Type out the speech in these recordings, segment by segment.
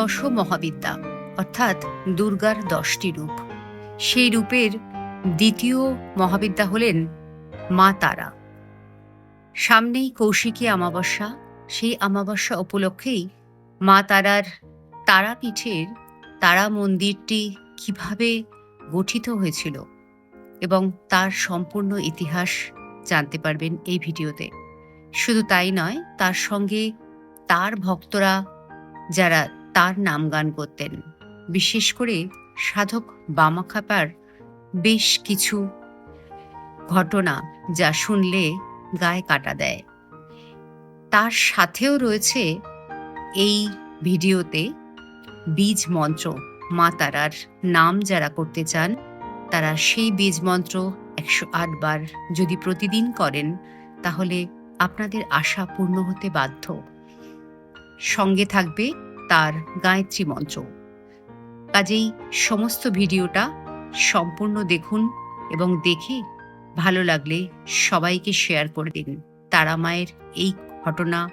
দশ মহাবিদ্যা, অর্থাৎ দুর্গার দশটি রূপ। সেই রূপের দ্বিতীয় মহাবিদ্যা হলেন মা তারা। সামনেই কৌশিকী অমাবস্যা, সেই অমাবস্যা উপলক্ষেই মা তারার তারাপীঠের তারা মন্দিরটি কীভাবে গঠিত হয়েছিল এবং তার সম্পূর্ণ ইতিহাস জানতে পারবেন এই ভিডিওতে। শুধু তাই নয়, তার সঙ্গে তার ভক্তরা যারা তার নাম গান করতেন। বিশেষ করে সাধক বামাখাপার বেশ কিছু ঘটনা যা শুনলে গায়ে কাটা দেয়। তার সাথেও রয়েছে এই ভিডিওতে বীজ মন্ত্র মা তারার নাম যারা করতে চান, তারা সেই বীজ মন্ত্র একশো আট বার যদি প্রতিদিন করেন, তাহলে আপনাদের আশা পূর্ণ হতে বাধ্য। সঙ্গে থাকবে তার গায়ত্রী মঞ্চ কাজেই সমস্ত ভিডিওটা সম্পূর্ণ দেখুন এবং দেখে ভালো লাগলে সবাইকে শেয়ার করে দিন। তারা মায়ের এই ঘটনা,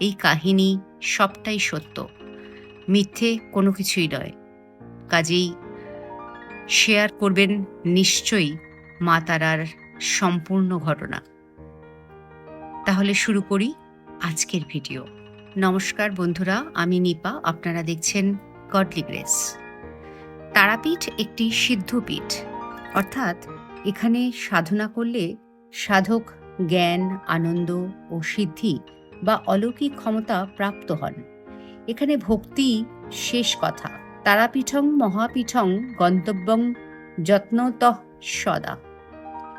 এই কাহিনী সবটাই সত্য। মিথ্যে কোনো কিছুই নয়। কাজেই শেয়ার করবেন নিশ্চয়ই মা তারার সম্পূর্ণ ঘটনা। তাহলে শুরু করি আজকের ভিডিও। নমস্কার বন্ধুরা, আমি নিপা, আপনারা দেখছেন গডলি গ্রেস তারাপীঠ একটি সিদ্ধপীঠ অর্থাৎ এখানে সাধনা করলে সাধক জ্ঞান, আনন্দ ও সিদ্ধি বা অলৌকিক ক্ষমতা প্রাপ্ত হন। এখানে ভক্তি শেষ কথা। তারাপীঠং মহাপীঠং গন্তব্যং যত্নতঃ সদা।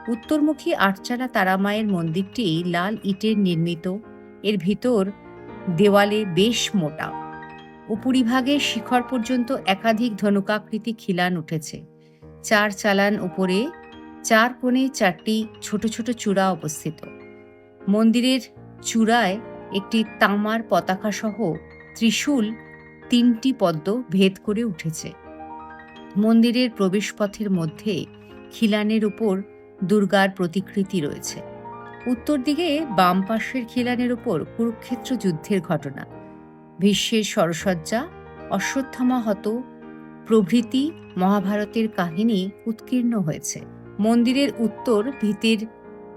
উত্তরমুখী আটচালা তারামায়ের মন্দিরটি লাল ইটের নির্মিত। এর ভিতর দেওয়ালে বেশ মোটা। উপরিভাগে শিখর পর্যন্ত একাধিক ধনুকাকৃতি খিলান উঠেছে। চার চালান উপরে চার কোণে চারটি ছোট ছোট চূড়া অবস্থিত। মন্দিরের চূড়ায় একটি তামার পতাকা সহ ত্রিশূল তিনটি পদ্ম ভেদ করে উঠেছে। মন্দিরের প্রবেশপথের মধ্যে খিলানের উপর দুর্গার প্রতিকৃতি রয়েছে। উত্তর দিকে বাম পাশের খিলানের উপর কুরুক্ষেত্র যুদ্ধের ঘটনা। ভীষ্মের সরসজ্জা, অশ্বত্থামা হত, প্রভৃতি মহাভারতের কাহিনী উৎকীর্ণ হয়েছে। মন্দিরের উত্তর ভিতের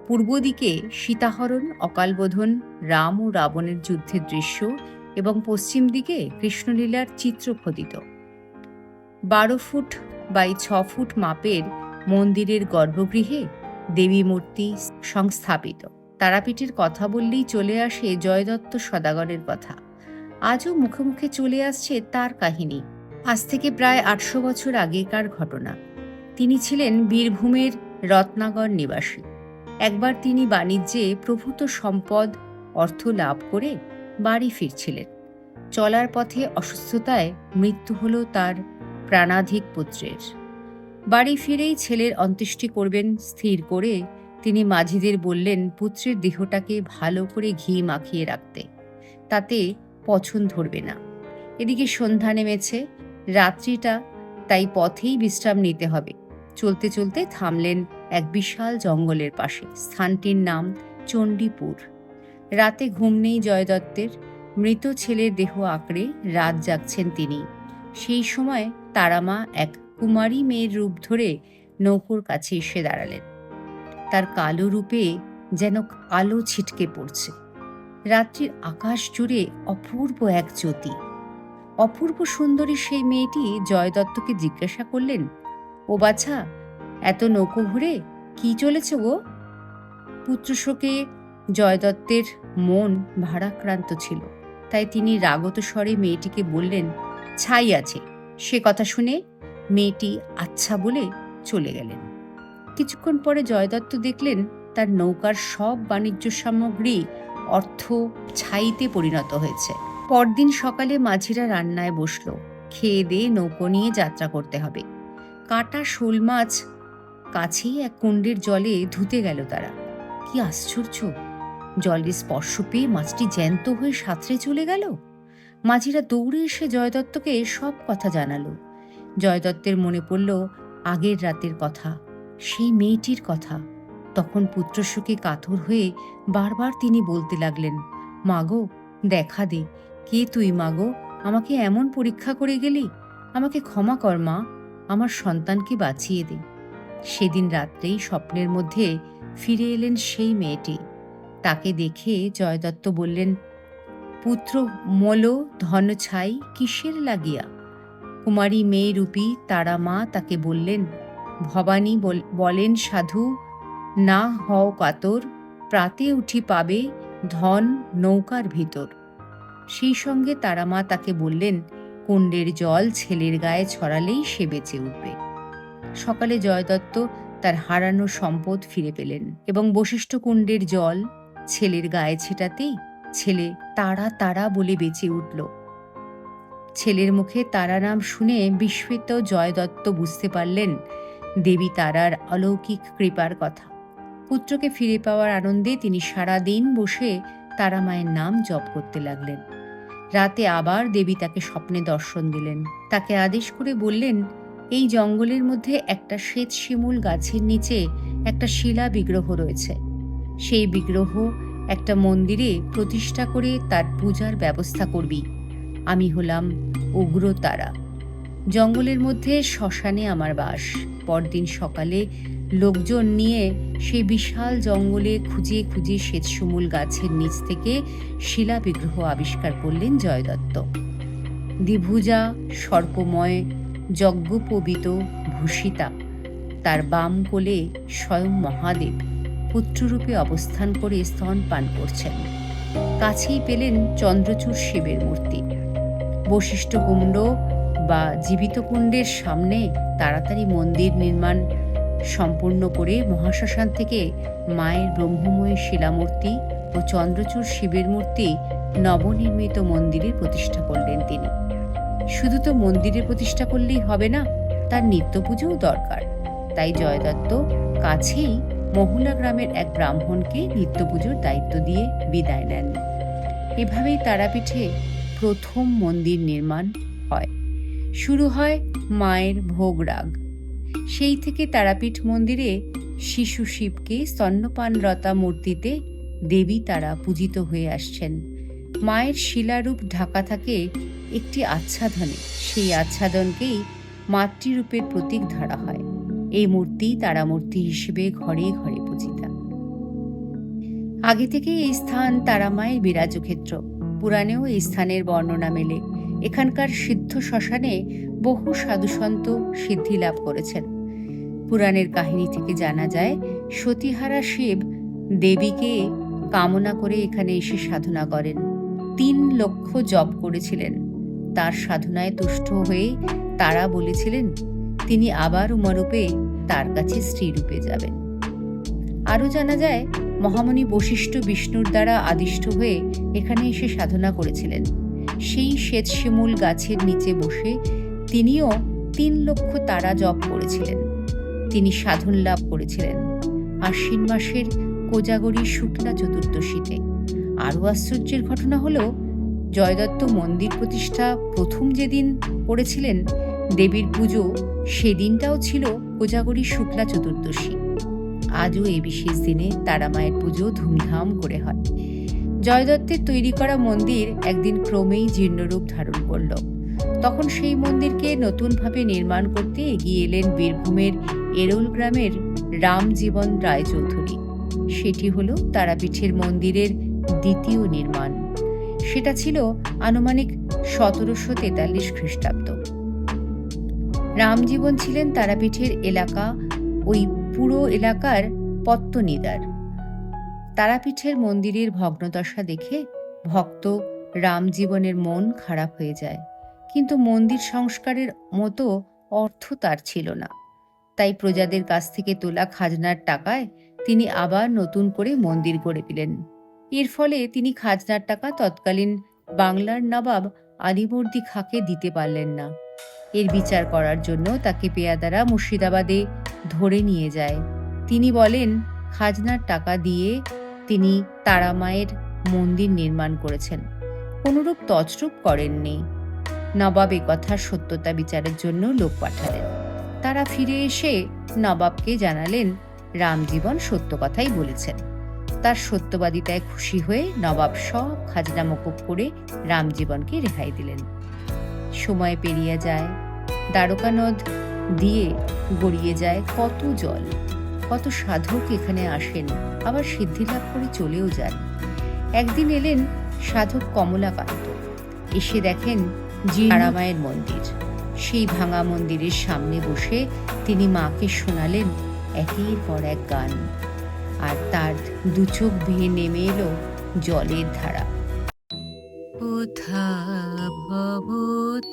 পূর্ব দিকে সীতাহরণ, অকালবোধন, রাম ও রাবণের যুদ্ধের দৃশ্য এবং পশ্চিম দিকে কৃষ্ণলীলার চিত্র খোদিত। বারো ফুট বাই ছ ফুট মাপের মন্দিরের গর্ভগৃহে দেবী মূর্তি সংস্থাপিত। তারাপীঠের কথা বললেই চলে আসে জয়দত্ত সদাগরের কথা। আজও মুখে মুখে চলে আসছে তার কাহিনী। আজ থেকে প্রায় আটশো বছর আগেকার ঘটনা। তিনি ছিলেন বীরভূমের রত্নাগর নিবাসী। একবার তিনি বাণিজ্যে প্রভূত সম্পদ, অর্থ লাভ করে বাড়ি ফিরছিলেন। চলার পথে অসুস্থতায় মৃত্যু হল তার প্রাণাধিক পুত্রের। বাড়ি ফিরেই ছেলের অন্ত্যেষ্টি করবেন স্থির করে তিনি মাঝিদের বললেন পুত্রের দেহটাকে ভালো করে ঘি মাখিয়ে রাখতে, তাতে পছন ধরবে না। এদিকে সন্ধ্যা নেমেছে, রাত্রিটা, তাই পথেই বিশ্রাম নিতে হবে। চলতে চলতে থামলেন এক বিশাল জঙ্গলের পাশে, স্থানটির নাম চণ্ডীপুর। রাতে ঘুম নেই জয়দত্তের, মৃত ছেলের দেহ আঁকড়ে রাত জাগছেন তিনি। সেই সময় তারামা এক কুমারী মেয়ের রূপ ধরে নৌকোর কাছে এসে দাঁড়ালেন। তার কালো রূপে যেন আলো ছিটকে পড়ছে। রাত্রির আকাশ জুড়ে অপূর্ব এক জ্যোতি। অপূর্ব সুন্দরী সেই মেয়েটি জয়দত্তকে জিজ্ঞাসা করলেন, ও বাছা, এত নৌকো ঘুরে কি চলেছ গো? পুত্রশোকে জয়দত্তের মন ভারাক্রান্ত ছিল। তাই তিনি রাগত স্বরে মেয়েটিকে বললেন, ছাই আছে, সে কথা শুনে মেয়েটি আচ্ছা বলে চলে গেলেন। কিছুক্ষণ পরে জয়দত্ত দেখলেন তার নৌকার সব বাণিজ্য সামগ্রী অর্থ ছাইতে পরিণত হয়েছে। পরদিন সকালে মাঝিরা রান্নায় বসল, খেয়ে দিয়ে নৌকো নিয়ে যাত্রা করতে হবে। কাটা শোল মাছ কাছেই এক কুণ্ডের জলে ধুতে গেল তারা। কি আশ্চর্য! জলের স্পর্শ পেয়ে মাছটি জ্যান্ত হয়ে সাঁতরে চলে গেল? মাঝিরা দৌড়ে এসে জয়দত্তকে সব কথা জানালো। জয়দত্তের মনে পড়ল আগের রাতের কথা, সেই মেয়েটির কথা। তখন পুত্রশোকে কাতর হয়ে বারবার তিনি বলতে লাগলেন মাগো দেখা দে। কে তুই মাগো আমাকে এমন পরীক্ষা করে গেলি? আমাকে ক্ষমা কর মা। আমার সন্তানকে বাঁচিয়ে দে। সেদিন রাত্রেই স্বপ্নের মধ্যে ফিরে এলেন সেই মেয়েটি। তাকে দেখে জয়দত্ত বললেন, পুত্র, মল, ধন ছাই, কিসের লাগিয়া? কুমারী মেয়ে রূপী তারা মা তাকে বললেন, ভবানী বল- বলেন সাধু, না হও কাতর, প্রাতে উঠি পাবে ধন নৌকার ভিতর। সেই সঙ্গে তারা মা তাকে বললেন, কুণ্ডের জল ছেলের গায়ে ছড়ালেই সে বেঁচে উঠবে। সকালে জয়দত্ত তার হারানো সম্পদ ফিরে পেলেন এবং বশিষ্ঠ কুণ্ডের জল ছেলের গায়ে ছেটাতেই ছেলে তারা তারা বলে বেঁচে উঠল। ছেলের মুখে তারা নাম শুনে বিস্মিত জয়দত্ত বুঝতে পারলেন দেবী তারার অলৌকিক কৃপার কথা। পুত্রকে ফিরে পাওয়ার আনন্দে তিনি সারা দিন বসে তারা মায়ের নাম জপ করতে লাগলেন। রাতে আবার দেবী তাকে স্বপ্নে দর্শন দিলেন। তাকে আদেশ করে বললেন, এই জঙ্গলের মধ্যে একটা শ্বেত শিমুল গাছের নিচে একটা শিলা বিগ্রহ রয়েছে। সেই বিগ্রহ একটা মন্দিরে প্রতিষ্ঠা করে তার পূজার ব্যবস্থা করবি। আমি হলাম উগ্রতারা। জঙ্গলের মধ্যে শ্মশানে আমার বাস। পরদিন সকালে লোকজন নিয়ে সেই বিশাল জঙ্গলে খুঁজে খুঁজে শ্বেতসমূল গাছের নিচ থেকে শিলা বিগ্রহ আবিষ্কার করলেন জয়দত্ত। দ্বিভুজা, সর্পময় যজ্ঞোপবিত ভূষিতা, তার বাম কোলে স্বয়ং মহাদেব পুত্ররূপে অবস্থান করে স্তন পান করছেন। কাছেই পেলেন চন্দ্রচূড় শিবের মূর্তি। বশিষ্ঠ কুণ্ড বা জীবিত কুণ্ডের সামনে তাড়াতাড়ি মন্দির নির্মাণ সম্পূর্ণ করে মহাশ্মশান থেকে মায়ের ব্রহ্মময় শিলামূর্তি ও চন্দ্রচূড় শিবের মূর্তি নবনির্মিত মন্দিরে প্রতিষ্ঠা করলেন তিনি। শুধু তো মন্দিরে প্রতিষ্ঠা করলেই হবে না, তার নিত্য পুজোও দরকার। তাই জয়দত্ত কাছেই মহুলা গ্রামের এক ব্রাহ্মণকে নিত্য পুজোর দায়িত্ব দিয়ে বিদায় নেন। এভাবেই তারাপীঠে প্রথম মন্দির নির্মাণ হয়। শুরু হয় মায়ের ভোগরাগ সেই থেকে তারাপীঠ মন্দিরে শিশু শিবকে স্তন্যপানরতা মূর্তিতে দেবী তারা পূজিত হয়ে আসছেন। মায়ের শিলারূপ ঢাকা থাকে একটি আচ্ছাদনে। সেই আচ্ছাদনকেই মাতৃরূপের প্রতীক ধরা হয়। এই মূর্তি তারা মূর্তি হিসেবে ঘরে ঘরে পূজিতা। আগে থেকেই এই স্থান তারা মায়ের বিরাজক্ষেত্র। পুরাণেও এই স্থানের বর্ণনা মেলে। এখানকার সিদ্ধ শ্মশানে বহু সাধুসন্ত সিদ্ধি লাভ করেছেন। পুরাণের কাহিনী থেকে জানা যায়, সতীহারা শিব দেবীকে কামনা করে এখানে এসে সাধনা করেন। তিন লক্ষ জপ করেছিলেন। তার সাধনায় তুষ্ট হয়ে তারা বলেছিলেন, তিনি আবার উমারূপে তার কাছে স্ত্রীরূপে যাবেন। আরও জানা যায় মহামণি বশিষ্ঠ বিষ্ণুর দ্বারা আদিষ্ট হয়ে এখানে এসে সাধনা করেছিলেন। সেই শ্বেতশিমূল গাছের নিচে বসে তিনিও তিন লক্ষ তারা জপ করেছিলেন। তিনি সাধন লাভ করেছিলেন। আশ্বিন মাসের কোজাগরী শুক্লা চতুর্দশীতে। আরও আশ্চর্যের ঘটনা হল, জয়দত্ত মন্দির প্রতিষ্ঠা প্রথম যেদিন করেছিলেন, দেবীর পুজো সেদিনটাও ছিল কোজাগরী শুক্লা চতুর্দশী। আজও এই বিশেষ দিনে তারা মায়ের পুজো ধুমধাম করে হয়। জয়দত্তের তৈরি করা মন্দির একদিন ক্রমেই জীর্ণরূপ ধারণ করল। তখন সেই মন্দিরকে নতুনভাবে নির্মাণ করতে এগিয়ে এলেন বীরভূমের এরোল গ্রামের রামজীবন রায়চৌধুরী। সেটি হল তারাপীঠের মন্দিরের দ্বিতীয় নির্মাণ। সেটা ছিল আনুমানিক সতেরোশো তেতাল্লিশ খ্রিস্টাব্দ। রামজীবন ছিলেন তারাপীঠের এলাকা ওই পুরো এলাকার পত্তনিদার। তারাপীঠের মন্দিরের ভগ্নদশা দেখে ভক্ত রামজীবনের মন খারাপ হয়ে যায়। কিন্তু মন্দির সংস্কারের মতো অর্থ তার ছিল না। তাই প্রজাদের কাছ থেকে তোলা খাজনার টাকায় তিনি আবার নতুন করে মন্দির গড়ে দিলেন। এর ফলে তিনি খাজনার টাকা তৎকালীন বাংলার নবাব আলিবর্দী খাঁকে দিতে পারলেন না। এর বিচার করার জন্য তাকে পেয়াদারা মুর্শিদাবাদে ধরে নিয়ে যায়। তিনি বলেন, খাজনার টাকা দিয়ে তিনি তারামায়ের মন্দির নির্মাণ করেছেন। কোনরূপ তছরূপ করেননি। নবাব এ কথার সত্যতা বিচারের জন্য লোক পাঠালেন। তারা ফিরে এসে নবাবকে জানালেন রামজীবন সত্য কথাই বলেছেন। তার সত্যবাদিতায় খুশি হয়ে নবাব সব খাজনা মকুব করে রামজীবনকে রেহাই দিলেন। সময় পেরিয়ে যায়। দ্বারকা নদ দিয়ে গড়িয়ে যায় কত জল। কত সাধক এখানে আসেন, আবার সিদ্ধিলাভ করে চলেও যান। একদিন এলেন সাধক কমলাকান্ত। এসে দেখেন জিরামায়ের মন্দির। সেই ভাঙা মন্দিরের সামনে বসে তিনি মাকে শোনালেন একের পর এক গান। আর তার দু চোখ ভেঙে নেমে এলো জলের ধারা। কোথা ভব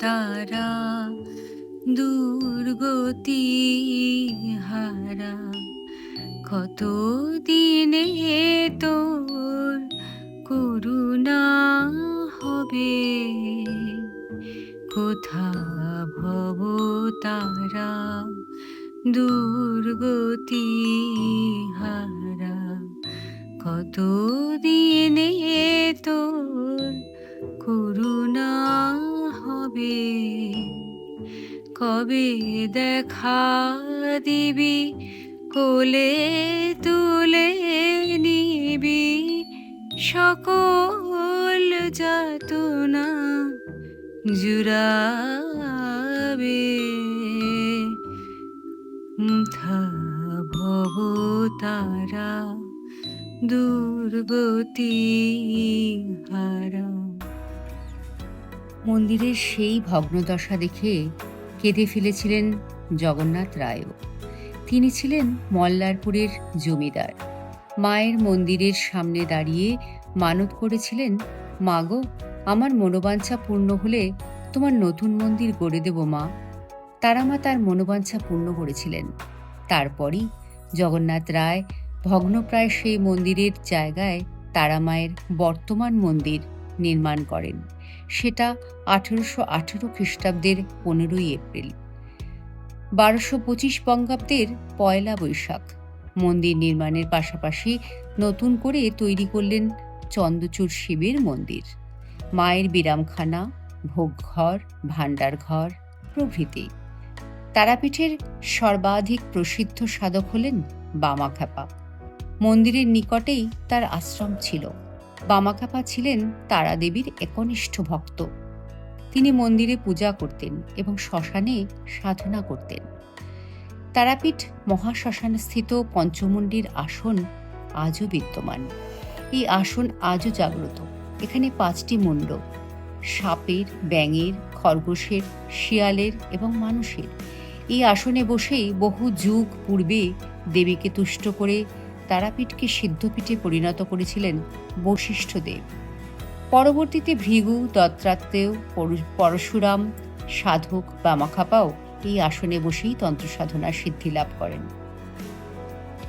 তারা দুর্গতি হারা। কত দিনে তোর করুণা হবে? কোথা ভব তারা দুর্গতি হারা? কত দিনে তোর করুণা কবে দেখা দিবি? কোলে তুলে নিবি? সকল যাতনা জুড়াবে। ভব তারা দুর্গতি হারা। মন্দিরের সেই ভগ্নদশা দেখে কেঁদে ফেলেছিলেন জগন্নাথ রায়ও। তিনি ছিলেন মল্লারপুরের জমিদার। মায়ের মন্দিরের সামনে দাঁড়িয়ে মানত করেছিলেন, মাগো, আমার মনোবাঞ্ছা পূর্ণ হলে তোমার নতুন মন্দির গড়ে দেব, মা। তারা মা তার মনোবাঞ্ছা পূর্ণ করেছিলেন। তারপরই জগন্নাথ রায় ভগ্নপ্রায় সেই মন্দিরের জায়গায় তারা মায়ের বর্তমান মন্দির নির্মাণ করেন। সেটা আঠেরোশো আঠেরো খ্রিস্টাব্দের পনেরোই এপ্রিল। বারোশো পঁচিশ বঙ্গাব্দের পয়লা বৈশাখ। মন্দির নির্মাণের পাশাপাশি নতুন করে তৈরি করলেন চন্দ্রচূড় শিবের মন্দির। মায়ের বিরামখানা, ভোগঘর, ভাণ্ডারঘর প্রভৃতি। তারাপীঠের সর্বাধিক প্রসিদ্ধ সাধক হলেন বামাখ্যাপা। মন্দিরের নিকটেই তার আশ্রম ছিল। বামাখ্যাপা ছিলেন তারাদেবীর একনিষ্ঠ ভক্ত। তিনি মন্দিরে পূজা করতেন এবং শ্মশানে সাধনা করতেন। তারাপীঠ মহাশ্মশান স্থিত পঞ্চমুণ্ডির আসন আজও বিদ্যমান। এই আসন আজও জাগ্রত। এখানে পাঁচটি মুণ্ড সাপের, ব্যাঙের, খরগোশের, শিয়ালের এবং মানুষের। এই আসনে বসেই বহু যুগ পূর্বে দেবীকে তুষ্ট করে তারাপীঠকে সিদ্ধপীঠে পরিণত করেছিলেন বশিষ্ঠদেব। পরবর্তীতে ভৃগু দত্তাত্রেয় পরশুরাম, সাধক বামাখাপাও এই আসনে বসেই তন্ত্র সাধনার সিদ্ধি লাভ করেন।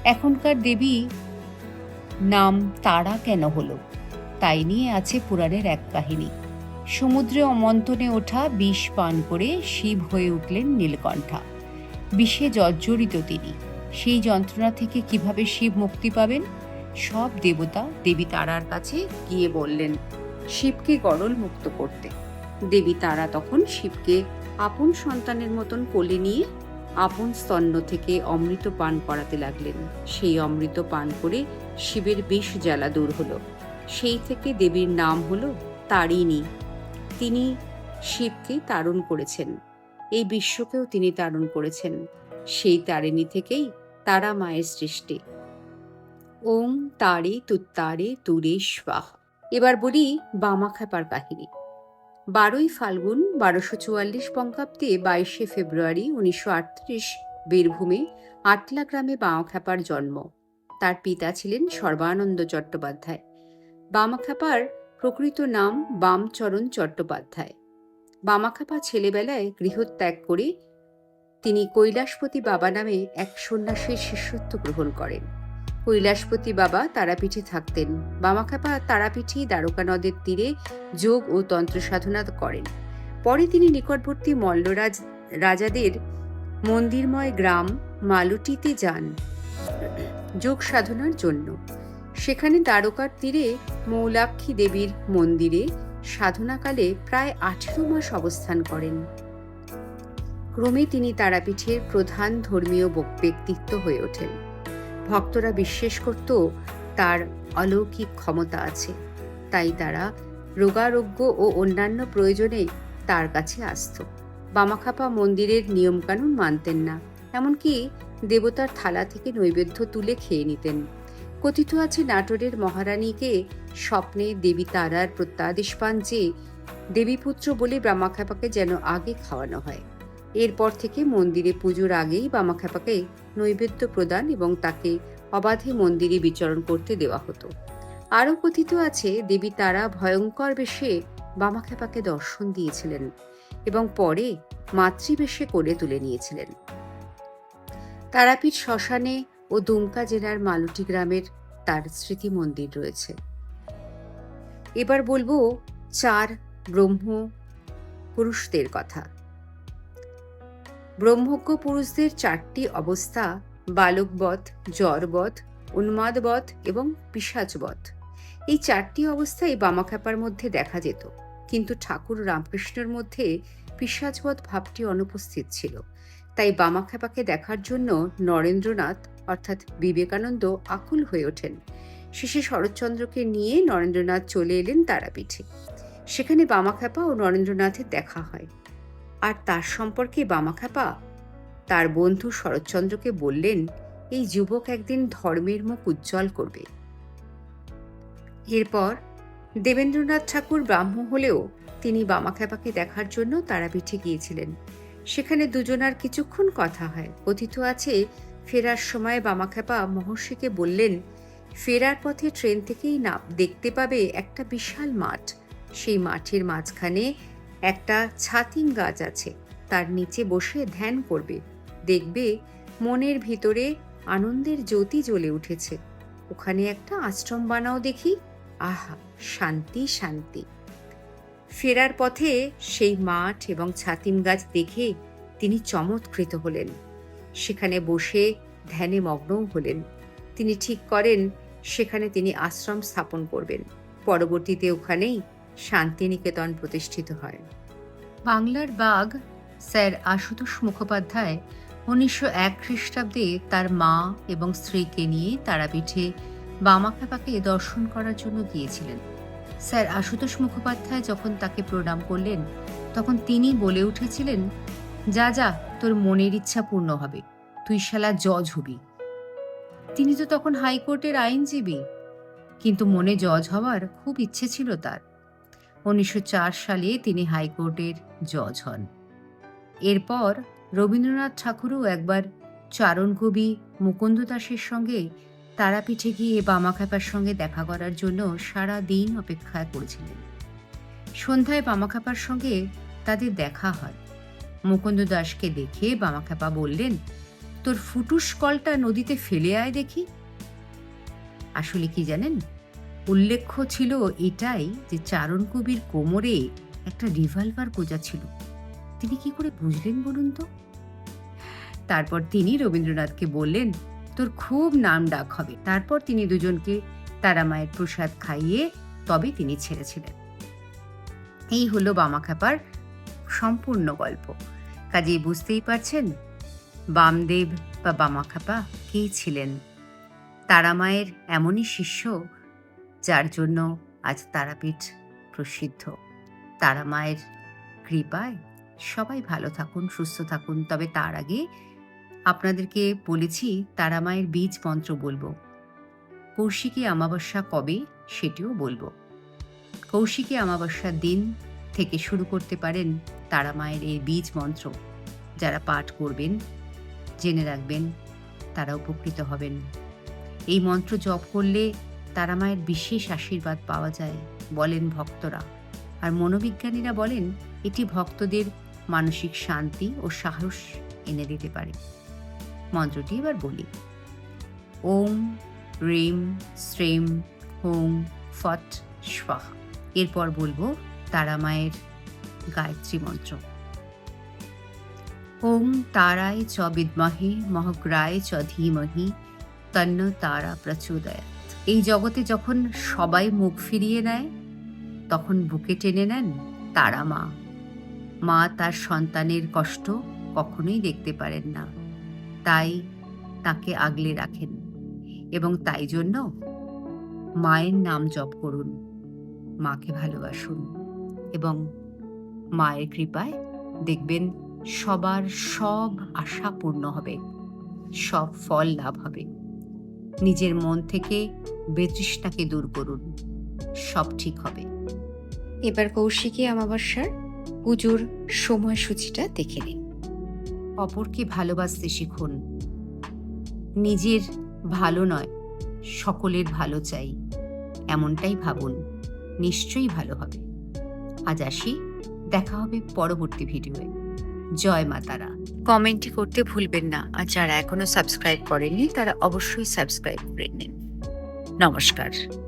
এখনকার দেবী নাম তারা কেন হলো, তাই নিয়ে আছে পুরাণের এক কাহিনী। সমুদ্রে অমন্তনে ওঠা বিষ পান করে শিব হয়ে উঠলেন নীলকণ্ঠা। বিষে জর্জরিত তিনি। সেই যন্ত্রণা থেকে কীভাবে শিব মুক্তি পাবেন? সব দেবতা দেবী তারার কাছে গিয়ে বললেন, শিবকে গরল মুক্ত করতে। দেবী তারা তখন শিবকে আপন সন্তানের মতন কোলে নিয়ে আপন স্তন্য থেকে অমৃত পান করাতে লাগলেন। সেই অমৃত পান করে শিবের বিষ জ্বালা দূর হলো। সেই থেকে দেবীর নাম হলো তারিণী। তিনি শিবকে তারণ করেছেন। এই বিশ্বকেও তিনি তারণ করেছেন। সেই তারিণী থেকেই তারা মায়ের সৃষ্টি। ওং তারে তুত্তারে তুরে এবার বলি বামাখ্যাপার কাহিনী। বারোই ফাল্গুন বারোশো চুয়াল্লিশ বঙ্গাব্দে বাইশে ফেব্রুয়ারি উনিশশো আটত্রিশ বীরভূমে আটলা গ্রামে বামাখ্যাপার জন্ম। তার পিতা ছিলেন সর্বানন্দ চট্টোপাধ্যায়। বামাখ্যাপার প্রকৃত নাম বামচরণ চট্টোপাধ্যায়। বামাখ্যাপা ছেলেবেলায় গৃহত্যাগ করে তিনি কৈলাসপতি বাবা নামে এক সন্ন্যাসীর শিষ্যত্ব গ্রহণ করেন। কৈলাসপতি বাবা তারাপীঠে থাকতেন। বামাখ্যাপা তারাপীঠেই দ্বারকা নদের তীরে যোগ ও তন্ত্র সাধনা করেন। পরে তিনি নিকটবর্তী মল্লরাজ রাজাদের মন্দিরময় গ্রাম মালুটিতে যান যোগ সাধনার জন্য। সেখানে দ্বারকার তীরে মৌলাক্ষী দেবীর মন্দিরে সাধনাকালে প্রায় আঠেরো মাস অবস্থান করেন। ক্রমে তিনি তারাপীঠের প্রধান ধর্মীয় ব্যক্তিত্ব হয়ে ওঠেন। ভক্তরা বিশ্বাস করত তার অলৌকিক ক্ষমতা আছে, তাই তারা রোগারোগ্য ও অন্যান্য প্রয়োজনে তার কাছে আসত। বামাখাপা মন্দিরের নিয়মকানুন মানতেন না, এমনকি দেবতার থালা থেকে নৈবেদ্য তুলে খেয়ে নিতেন। কথিত আছে নাটোরের মহারানীকে স্বপ্নে দেবী তারার প্রত্যাদেশ পান যে, দেবীপুত্র বলে বামাখ্যাপাকে যেন আগে খাওয়ানো হয়। এরপর থেকে মন্দিরে পুজোর আগেই বামাখ্যাপাকে নৈবেদ্য প্রদান এবং তাকে অবাধে মন্দিরে বিচরণ করতে দেওয়া হতো। আরও কথিত আছে, দেবী তারা ভয়ঙ্কর বেশে বামাখ্যাপাকে দর্শন দিয়েছিলেন এবং পরে মাতৃবেশে করে তুলে নিয়েছিলেন। তারাপীঠ শ্মশানে ও দুমকা জেলার মালুটি গ্রামের তার স্মৃতি মন্দির রয়েছে। এবার বলব চার ব্রহ্ম পুরুষদের কথা। ব্রহ্মজ্ঞ পুরুষদের চারটি অবস্থা, বালকবধ, জ্বরবধ, উন্মাদবধ এবং পিসাচবধ এই চারটি অবস্থাই বামাখ্যাপার মধ্যে দেখা যেত। কিন্তু ঠাকুর রামকৃষ্ণের মধ্যে পিসাচবধ ভাবটি অনুপস্থিত ছিল। তাই বামাখ্যাপাকে দেখার জন্য নরেন্দ্রনাথ, অর্থাৎ বিবেকানন্দ, আকুল হয়ে ওঠেন। শেষে শরৎচন্দ্রকে নিয়ে নরেন্দ্রনাথ চলে এলেন তারাপীঠে। সেখানে বামাখ্যাপা ও নরেন্দ্রনাথের দেখা হয়। আর তার সম্পর্কে বামাখ্যাপা? তার বন্ধু শরৎচন্দ্রকে বললেন, এই যুবক একদিন ধর্মের মুখ উজ্জ্বল করবে। এরপর দেবেন্দ্রনাথ ঠাকুর ব্রাহ্ম হলেও তিনি বামাখ্যাপাকে দেখার জন্য তারাপীঠে গিয়েছিলেন। সেখানে দুজনার কিছুক্ষণ কথা হয়। কথিত আছে, ফেরার সময় বামাখ্যাপা মহর্ষিকে বললেন, ফেরার পথে ট্রেন থেকেই না, দেখতে পাবে একটা বিশাল মাঠ। সেই মাঠের মাঝখানে একটা ছাতিম গাছ আছে। তার নিচে বসে ধ্যান করবে। দেখবে মনের ভিতরে আনন্দের জ্যোতি জ্বলে উঠেছে। ওখানে একটা আশ্রম বানাও দেখি। আহা, শান্তি শান্তি। ফেরার পথে সেই মাঠ এবং ছাতিম গাছ দেখে তিনি চমৎকৃত হলেন। সেখানে বসে ধ্যানে মগ্নও হলেন। তিনি ঠিক করেন, সেখানে তিনি আশ্রম স্থাপন করবেন। পরবর্তীতে ওখানেই শান্তিনিকেতন প্রতিষ্ঠিত হয়। বাংলার বাঘ স্যার আশুতোষ মুখোপাধ্যায় উনিশশো এক খ্রিস্টাব্দে তার মা এবং স্ত্রীকে নিয়ে তারাপীঠে বামাখ্যাপাকে দর্শন করার জন্য গিয়েছিলেন। স্যার আশুতোষ মুখোপাধ্যায় যখন তাকে প্রণাম করলেন, তখন তিনি বলে উঠেছিলেন, যা যা, তোর মনের ইচ্ছা পূর্ণ হবে, তুই শালা জজ হবি। তিনি তো তখন হাইকোর্টের আইনজীবী, কিন্তু মনে জজ হওয়ার খুব ইচ্ছে ছিল তার। উনিশশো চার সালে তিনি হাইকোর্টের জজ হন। এরপর রবীন্দ্রনাথ ঠাকুরও একবার চারণ কবি মুকুন্দ দাসের সঙ্গে তারাপীঠে গিয়ে বামাখ্যাপার সঙ্গে দেখা করার জন্য সারা দিন অপেক্ষা করেছিলেন। সন্ধ্যায় বামাখ্যাপার সঙ্গে তাদের দেখা হয়। মুকুন্দ দাসকে দেখে বামাখ্যাপা বললেন, তোর ফুটুস কলটা নদীতে ফেলে আয় দেখি। আসলে কি জানেন? উল্লেখ্য ছিল এটাই যে চারণ কবির কোমরে একটা রিভলভার গোজা ছিল। তিনি কি করে বুঝলেন বলুন তো? তারপর তিনি রবীন্দ্রনাথকে বললেন, তোর খুব নাম ডাক হবে। তারপর তিনি দুজনকে তারামায়ের প্রসাদ খাইয়ে তবে তিনি ছেড়েছিলেন। এই হলো বামাখ্যাপার সম্পূর্ণ গল্প। কাজেই বুঝতেই পারছেন, বামদেব বা বামাখ্যাপা কে ছিলেন? তারামায়ের এমনই শিষ্য যার জন্য আজ তারাপীঠ প্রসিদ্ধ। তারা মায়ের কৃপায় সবাই ভালো থাকুন, সুস্থ থাকুন। তবে তার আগে আপনাদেরকে বলেছি, তারা মায়ের বীজ মন্ত্র বলব। কৌশিকী অমাবস্যা কবে সেটিও বলব। কৌশিকী অমাবস্যার দিন থেকে শুরু করতে পারেন তারা মায়ের এই বীজ মন্ত্র। যারা পাঠ করবেন, জেনে রাখবেন, তারা উপকৃত হবেন। এই মন্ত্র জপ করলে তারামায়ের বিশেষ আশীর্বাদ পাওয়া যায়, বলেন ভক্তরা। আর মনোবিজ্ঞানীরা বলেন, এটি ভক্তদের মানসিক শান্তি ও সাহস এনে দিতে পারে। মন্ত্রটি এবার বলি। ওম রিম শ্রেম হোম ফট স্বাহা। এরপর বলব তারামায়ের গায়ত্রী মন্ত্র। ওম তারায় চ বিদ্মহে, মহগ্রায় চ ধীমহি, তন্ন তারা প্রচোদয়াত। এই জগতে যখন সবাই মুখ ফিরিয়ে নেয়, তখন বুকে টেনে নেন তারা মা। মা তার সন্তানের কষ্ট কখনোই দেখতে পারেন না। তাই তাকে আগলে রাখেন এবং তাই জন্য মায়ের নাম জপ করুন, মাকে ভালোবাসুন এবং মায়ের কৃপায় দেখবেন সবার সব আশা পূর্ণ হবে, সব ফল লাভ হবে। নিজের মন থেকে বেতৃষ্ণাকে দূর করুন। সব ঠিক হবে। এবার কৌশিকী অমাবস্যার পুজোর সময়সূচিটা দেখে নিন। অপরকে ভালোবাসতে শিখুন। নিজের ভালো নয় সকলের ভালো চাই এমনটাই ভাবুন নিশ্চয়ই ভালো হবে। আজ আসি দেখা হবে পরবর্তী ভিডিওয়ে। জয় মাতারা কমেন্টই করতে ভুলবেন না। আর যারা এখনও সাবস্ক্রাইব করেননি, তারা অবশ্যই সাবস্ক্রাইব করে নিন। নমস্কার।